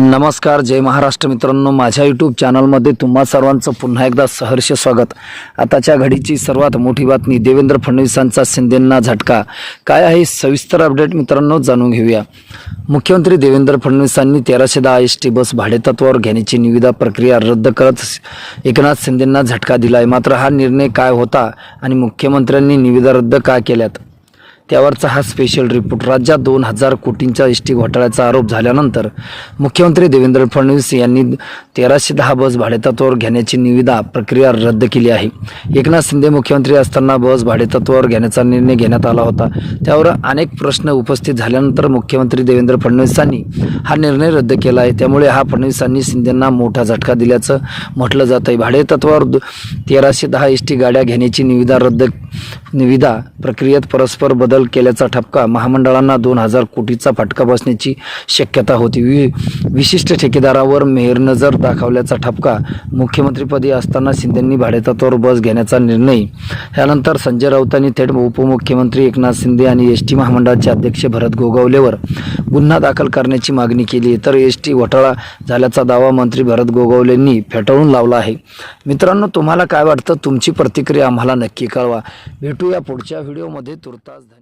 नमस्कार जय महाराष्ट्र मित्रांनो. माझ्या यूट्यूब चॅनलमध्ये तुम्हा सर्वांचं पुन्हा एकदा सहर्ष स्वागत. आताच्या घडीची सर्वात मोठी बातमी देवेंद्र फडणवीसांचा शिंदेंना झटका. काय आहे सविस्तर अपडेट मित्रांनो जाणून घेऊया. मुख्यमंत्री देवेंद्र फडणवीसांनी तेराशे दहा एस टी बस भाडेतत्वावर घेण्याची निविदा प्रक्रिया रद्द करत एकनाथ शिंदेंना झटका दिला आहे मात्र हा निर्णय काय होता आणि मुख्यमंत्र्यांनी निविदा रद्द का केल्यात? त्यावरचा हा स्पेशल रिपोर्ट राज्यात दोन हजार कोटींच्या एस टी घोटाळ्याचा आरोप झाल्यानंतर मुख्यमंत्री देवेंद्र फडणवीस यांनी तेराशे दहा बस भाडेतत्वावर घेण्याची निविदा प्रक्रिया रद्द केली आहे. एकनाथ शिंदे मुख्यमंत्री असताना बस भाडेतत्वावर घेण्याचा निर्णय घेण्यात आला होता. त्यावर अनेक प्रश्न उपस्थित झाल्यानंतर मुख्यमंत्री देवेंद्र फडणवीसांनी हा निर्णय रद्द केला आहे. त्यामुळे हा फडणवीसांनी शिंदेंना मोठा झटका दिल्याचं म्हटलं जात आहे भाडेतत्वावर तेराशे दहा एस टी गाड्या घेण्याची निविदा रद्द निविदा प्रक्रियेत परस्पर बदल केल्याचा ठपका महामंडळांना दोन हजार कोटीचा फटका बसण्याची शक्यता होती. वि विशिष्ट ठेकेदारावर मेहरनजर दाखवल्याचा ठपका मुख्यमंत्रीपदी असताना शिंदेंनी भाडेतत्वावर बस घेण्याचा निर्णय. यानंतर संजय राऊतांनी थेट उपमुख्यमंत्री एकनाथ शिंदे आणि एस टी महामंडळाचे अध्यक्ष भरत गोगावलेवर गुन्हा दाखल करण्याची मागणी केली. तर एस टी घोटाळा झाल्याचा दावा मंत्री भरत गोगावलेंनी फेटाळून लावला आहे. मित्रांनो तुम्हाला काय वाटतं? तुमची प्रतिक्रिया आम्हाला नक्की कळवा. भेटूया पुढच्या व्हिडिओमध्ये तुर्तास धन्यवाद